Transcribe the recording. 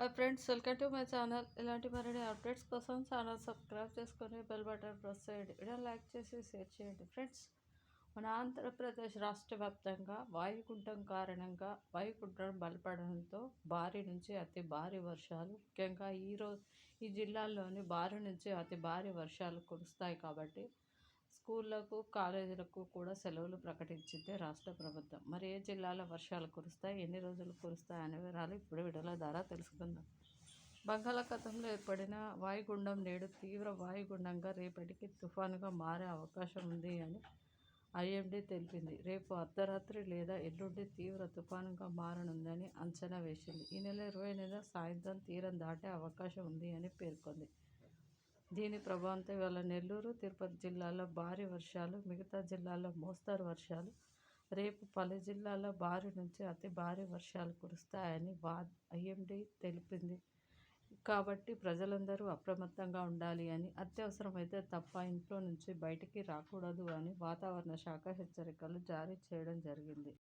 Hi friends welcome to my channel. ఇలాంటి మరిన్ని updates కోసం ఛానల్ సబ్స్క్రైబ్ చేసుకొని బెల్ బటన్ ప్రెస్ చేయండి. వీడియో లైక్ చేసి షేర్ చేయండి ఫ్రెండ్స్. మన ఆంధ్రప్రదేశ్ రాష్ట్ర వ్యాప్తంగా వాయుగుండం కారణంగా వాయుగుండం బలపడడంతో భారీ నుంచి అతి భారీ వర్షాలు ముఖ్యంగా ఈరోజు ఈ జిల్లాల్లోని భారీ నుంచి అతి భారీ వర్షాలు కురుస్తాయి కాబట్టి స్కూళ్ళకు కాలేజీలకు కూడా సెలవులు ప్రకటించింది రాష్ట్ర ప్రభుత్వం. మరి ఏ జిల్లాలో వర్షాలు కురుస్తాయి ఎన్ని రోజులు కురుస్తాయి అనే వివరాలు ఇప్పుడు విడుదల ద్వారా తెలుసుకుందాం. బంగాళాఖాతంలో ఏర్పడిన వాయుగుండం నేడు తీవ్ర వాయుగుండంగా రేపటికి తుఫానుగా మారే అవకాశం ఉంది అని ఐఎండీ తెలిపింది. రేపు అర్ధరాత్రి లేదా ఎల్లుండి తీవ్ర తుఫానుగా మారనుందని అంచనా వేసింది. ఈ నెల ఇరవై ఎనిమిది సాయంత్రం తీరం దాటే అవకాశం ఉంది అని పేర్కొంది. దీని ప్రభావంతో ఇవాళ నెల్లూరు తిరుపతి జిల్లాలో భారీ వర్షాలు మిగతా జిల్లాల్లో మోస్తరు వర్షాలు. రేపు పలు జిల్లాల్లో భారీ నుంచి అతి భారీ వర్షాలు కురుస్తాయని వా ఐఎండీ తెలిపింది. కాబట్టి ప్రజలందరూ అప్రమత్తంగా ఉండాలి అని అత్యవసరమైతే తప్ప ఇంట్లో నుంచి బయటికి రాకూడదు అని వాతావరణ శాఖ హెచ్చరికలు జారీ చేయడం జరిగింది.